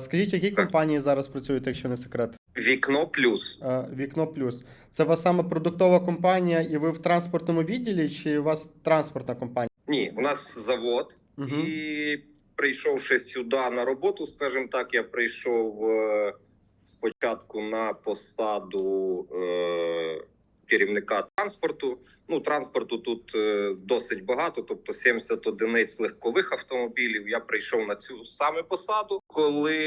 Скажіть, Так. компанії зараз працюєте, якщо не секрет? Вікно плюс. Вікно Плюс. Це у вас саме продуктова компанія, і ви в транспортному відділі, чи у вас транспортна компанія? Ні, у нас завод, Угу. і прийшовши сюди на роботу, скажімо так, я прийшов е, спочатку на посаду е, керівника транспорту. Ну, транспорту тут е, досить багато, тобто 70 одиниць легкових автомобілів. Я прийшов на цю саме посаду. Коли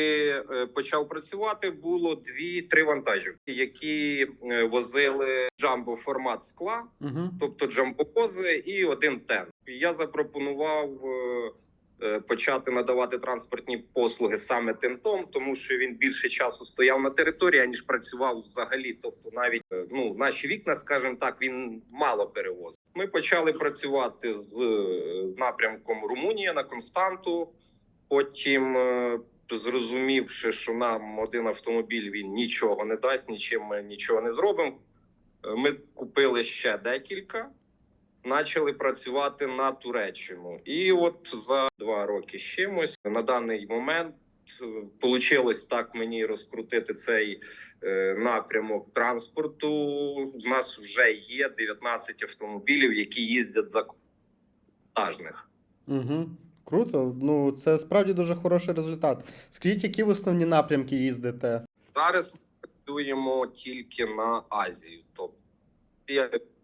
е, почав працювати, було дві-три вантажівки, які е, возили джамбо формат скла Угу. тобто джамбовози і один тен. Я запропонував почати надавати транспортні послуги саме тентом, тому що він більше часу стояв на території, ніж працював взагалі. Тобто, навіть е, ну наші вікна, скажімо так, він мало перевозив. Ми почали працювати з е, напрямком Румунія на Константу. Потім, е, зрозумівши, що нам один автомобіль він нічого не дасть, нічим ми нічого не зробимо. Е, Ми купили ще декілька, почали працювати на Туреччину. І от за два роки з чимось на даний момент вийшло так мені розкрутити цей е, напрямок транспорту. У нас вже є 19 автомобілів, які їздять за вантажних. Угу. Круто. Ну, це справді дуже хороший результат. Скажіть, які в основні напрямки їздите? Зараз ми працюємо тільки на Азію, тобто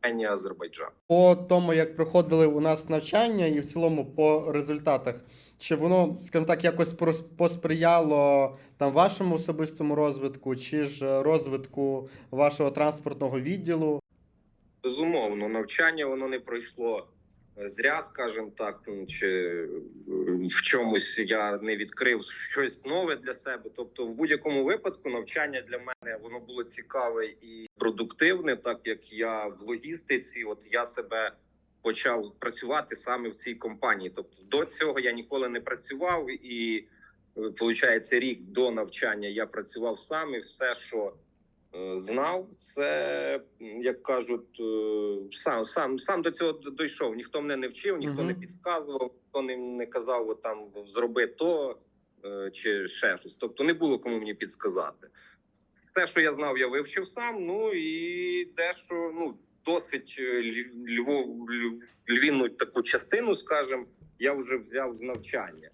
Арменія, Азербайджан. По тому, як проходили у нас навчання, і в цілому по результатах, чи воно, скажімо так, якось посприяло там вашому особистому розвитку, чи ж розвитку вашого транспортного відділу? Безумовно, навчання воно не пройшло зря, скажімо так, чи е, в чомусь я не відкрив щось нове для себе. Тобто, в будь-якому випадку, навчання для мене воно було цікаве і продуктивне, так як я в логістиці, от я себе почав працювати саме в цій компанії. Тобто, до цього я ніколи не працював, і виходить, рік до навчання я працював сам і все, що е, знав, це як кажуть, е, сам сам сам до цього дійшов. Ніхто мене не вчив, ніхто не підказував, ніхто не, не казав от там зроби то е, чи ще щось. Тобто не було кому мені підсказати. Те, що я знав, я вивчив сам. Ну і дещо ну досить е, львов львівну таку частину, скажімо, я вже взяв з навчання.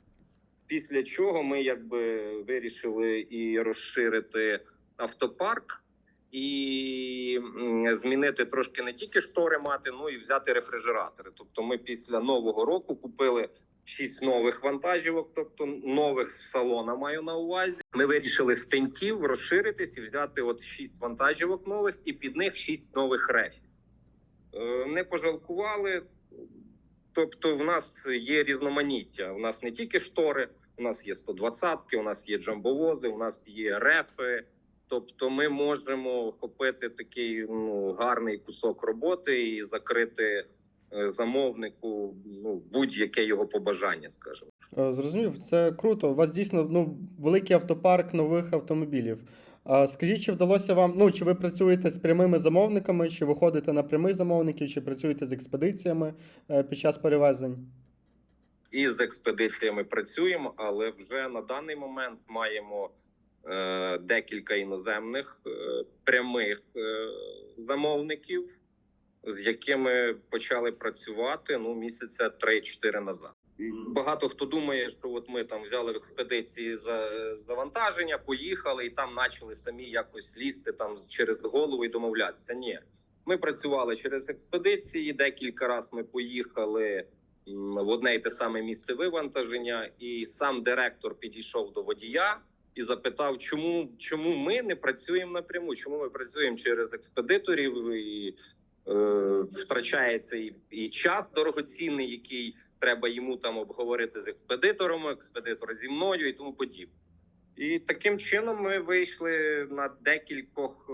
Після чого ми якби вирішили і розширити автопарк, і змінити трошки не тільки штори мати, ну і взяти рефрижератори. Тобто, ми після нового року купили шість нових вантажівок, тобто нових з салона маю на увазі. Ми вирішили з тентів розширитись і взяти от шість вантажівок нових, і під них шість нових рефів. Е, Не пожалкували. Тобто, в нас є різноманіття. У нас не тільки штори, у нас є 120-ки, у нас є джамбовози, у нас є рефи. Тобто, ми можемо охопити такий ну, гарний кусок роботи і закрити е, замовнику ну, будь-яке його побажання, скажімо. Е, Зрозумів, це круто. У вас дійсно ну, великий автопарк нових автомобілів. А скажіть, чи вдалося вам, ну чи ви працюєте з прямими замовниками, чи виходите на прямих замовників, чи працюєте з експедиціями е, під час перевезень? І з експедиціями працюємо, але вже на даний момент маємо декілька іноземних е, прямих е, замовників, з якими почали працювати ну місяця 3-4 назад. Багато хто думає, що от ми там взяли в експедиції за завантаження, поїхали і там почали самі якось лізти там через голову і домовлятися. Ні, ми працювали через експедиції. Декілька разів ми поїхали в одне й те саме місце вивантаження, і сам директор підійшов до водія і запитав, чому, чому ми не працюємо напряму, чому ми працюємо через експедиторів і е, втрачається і, і час дорогоцінний, який треба йому там обговорити з експедитором, експедитор зі мною і тому подібне. І таким чином ми вийшли на декількох е,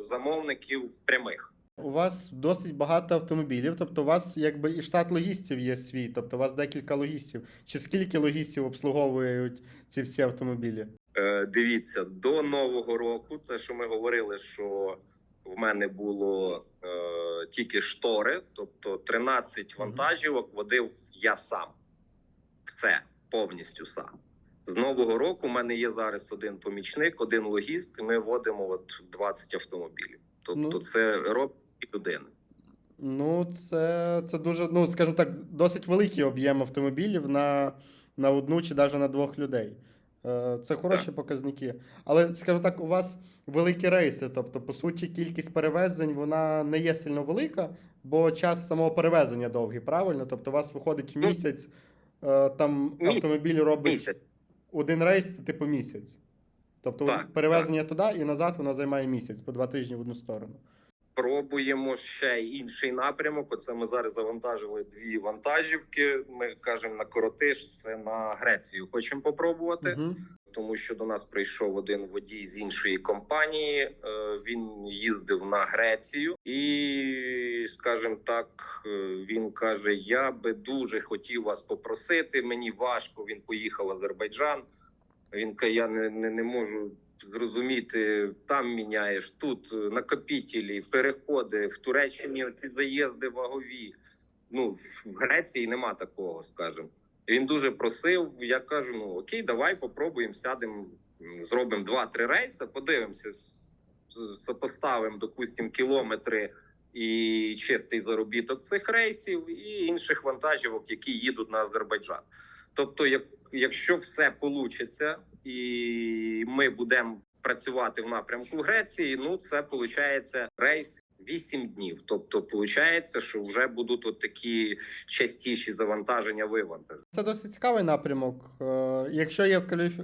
замовників прямих. У вас досить багато автомобілів, тобто у вас якби і штат логістів є свій, тобто у вас декілька логістів. Чи скільки логістів обслуговують ці всі автомобілі? Е, дивіться, до нового року, це що ми говорили, що в мене було е, тільки штори, тобто 13 вантажівок водив я сам. Це повністю сам. З нового року в мене є зараз один помічник, один логіст, і ми водимо от 20 автомобілів. Тобто, Ну. це робить людина. Ну, це, це дуже, ну, скажімо так, досить великий об'єм автомобілів на, на одну чи навіть на двох людей. Е, Це хороші показники. Але, скажімо так, у вас великі рейси, тобто, по суті, кількість перевезень вона не є сильно велика, бо час самого перевезення довгий, правильно? Тобто, у вас виходить Ну, місяць, е, там автомобіль робить Місяць. один рейс, типу місяць. Тобто Так, перевезення туди і назад воно займає місяць, по два тижні в одну сторону. Пробуємо ще інший напрямок. Оце ми зараз завантажили дві вантажівки. Ми кажемо на коротиш, це на Грецію. Хочемо попробувати. Угу. тому що до нас прийшов один водій з іншої компанії. е, Він їздив на Грецію, і, скажімо так, е, він каже: Я би дуже хотів вас попросити. Мені важко. Він поїхав в Азербайджан. Він каже: Я не, не, не можу. Зрозуміти, там міняєш тут накопітелі, переходи в Туреччині. Оці заїзди вагові. Ну в Греції нема такого, скажімо. Він дуже просив. Я кажу: ну окей, давай попробуємо, сядемо, зробимо два-три рейси, подивимося, сопоставимо, допустимо, кілометри і чистий заробіток цих рейсів і інших вантажівок, які їдуть на Азербайджан. Тобто, як, якщо все вийде, і ми будемо працювати в напрямку Греції, ну це виходить рейс 8 днів. Тобто, виходить, що вже будуть от такі частіші завантаження вивантаження. Це досить цікавий напрямок. Е, Якщо є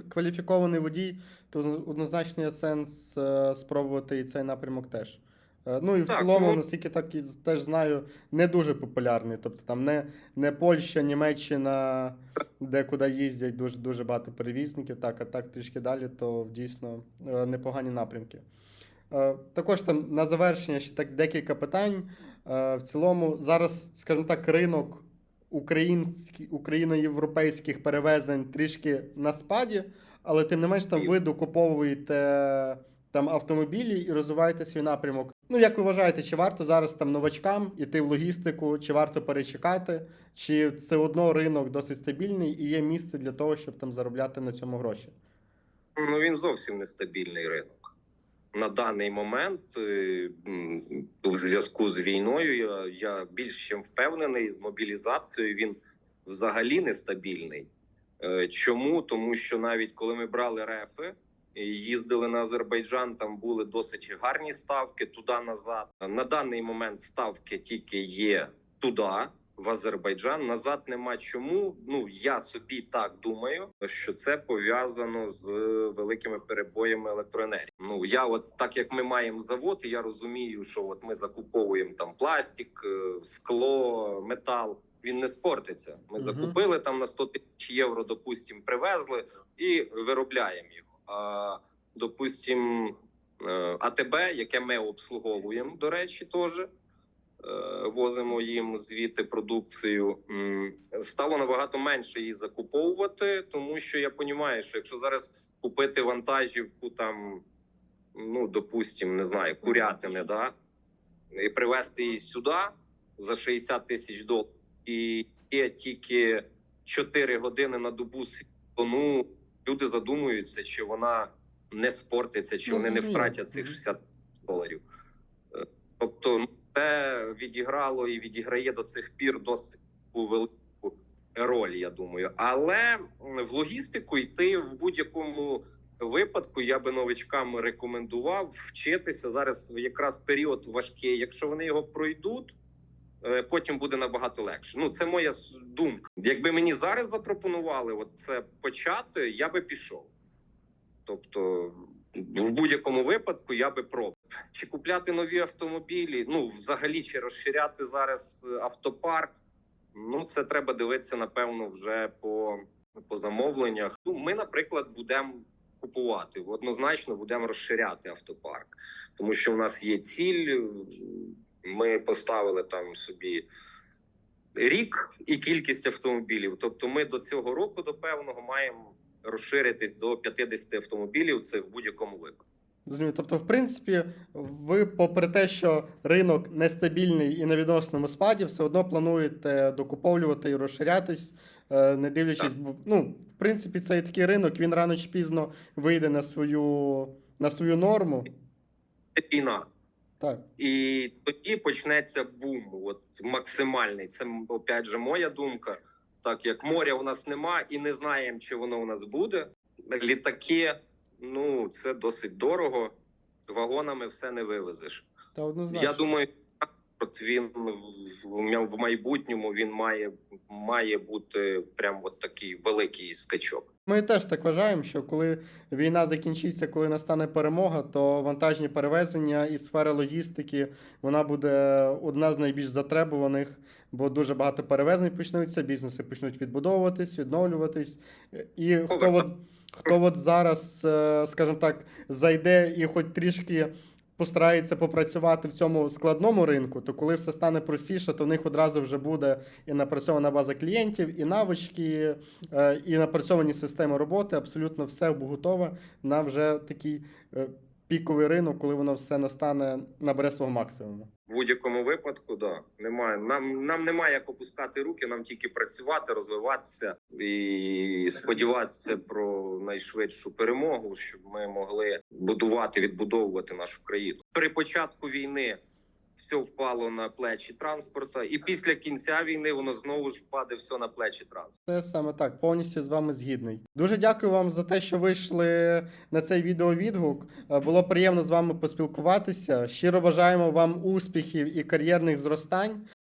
кваліфікований водій, то однозначно є сенс е, спробувати і цей напрямок теж. Е, Ну і в Так, цілому, ну- наскільки так і теж знаю, не дуже популярний. Тобто там не, не Польща, Німеччина, де куди їздять дуже дуже багато перевізників. Так, а так трішки далі, то дійсно е, непогані напрямки. Е, Також там на завершення ще так декілька питань. Е, В цілому, зараз, скажімо так, ринок україно-європейських перевезень трішки на спаді, але тим не менш там ви докуповуєте там автомобілі і розвиваєте свій напрямок. Ну, як ви вважаєте, чи варто зараз там новачкам іти в логістику, чи варто перечекати, чи все одно ринок досить стабільний і є місце для того, щоб там заробляти на цьому гроші? Ну він зовсім нестабільний ринок. На даний момент, е, у зв'язку з війною, я, я більш чим впевнений, з мобілізацією він взагалі нестабільний. Е, Чому? Тому що навіть коли ми брали рефи, їздили на Азербайджан, там були досить гарні ставки туди-назад. На даний момент ставки тільки є туди, в Азербайджан. Назад нема чому. Ну я собі так думаю, що це пов'язано з великими перебоями електроенергії. Ну я, от так як ми маємо завод, і я розумію, що от ми закуповуємо там пластик, е, скло, метал. Він не спортиться. Ми Мгм. закупили там на 100 тисяч євро, допустим, привезли і виробляємо його. Допустим, е, АТБ, яке ми обслуговуємо, до речі, теж е, возимо їм звідти продукцію. Стало набагато менше її закуповувати, тому що я розумію, що якщо зараз купити вантажівку, там, ну допустим, не знаю, курятини, да, і привезти її сюди за 60 тисяч доларів, і є тільки 4 години на добу ну люди задумуються, чи вона не спортиться, чи Ну, вони не втратять цих Мгм. 60 доларів. Е, Тобто, ну, це відіграло і відіграє до цих пір досить велику роль, я думаю. Але в логістику йти в будь-якому випадку я би новичкам рекомендував вчитися зараз. Якраз період важкий. Якщо вони його пройдуть. Е, Потім буде набагато легше. Ну це моя думка. Якби мені зараз запропонували от це почати, я би пішов. Тобто, в будь-якому випадку я би пробував. Чи купляти нові автомобілі? Ну, взагалі, чи розширяти зараз е, автопарк? Ну, це треба дивитися, напевно, вже по, по замовленнях. Ну, ми, наприклад, будемо купувати. Однозначно будемо розширяти автопарк, тому що в нас є ціль. Ми поставили там собі рік і кількість автомобілів. Тобто, ми до цього року, до певного, маємо розширитись до 50 автомобілів. Це в будь-якому випадку. Зрозуміло. Тобто, в принципі, ви, попри те, що ринок нестабільний і на відносному спаді, все одно плануєте докуповлювати і розширятись е, не дивлячись, Так. бо, ну, в принципі, цей такий ринок, він рано чи пізно вийде на свою, на свою норму. Це війна. Так. І тоді почнеться бум, от максимальний. Це опять же моя думка. Так як моря у нас нема і не знаємо, чи воно у нас буде. Літаки, ну це досить дорого. Вагонами все не вивезеш. Та однозначно. Я думаю, от він в- майбутньому він має, має бути прям от такий великий скачок. Ми теж так вважаємо, що коли війна закінчиться, коли настане перемога, то вантажні перевезення і сфера логістики вона буде одна з найбільш затребуваних, бо дуже багато перевезень почнуться, бізнеси почнуть відбудовуватись, відновлюватись. І хто от, хто от зараз, е, скажімо так, зайде і хоч трішки постарається попрацювати в цьому складному ринку, то коли все стане простіше, то в них одразу вже буде і напрацьована база клієнтів, і навички, е, і напрацьовані системи роботи. Абсолютно все готове на вже такий е, піковий ринок, коли воно все настане, набере свого максимуму. В будь-якому випадку, да, немає. Нам, нам немає як опускати руки, нам тільки працювати, розвиватися і сподіватися про найшвидшу перемогу, щоб ми могли будувати, відбудовувати нашу країну. При початку війни все впало на плечі транспорту, і після кінця війни воно знову ж впаде все на плечі транспорту. Це саме так, повністю з вами згідний. Дуже дякую вам за те, що вийшли на цей відеовідгук. Е, Було приємно з вами поспілкуватися. Щиро бажаємо вам успіхів і кар'єрних зростань.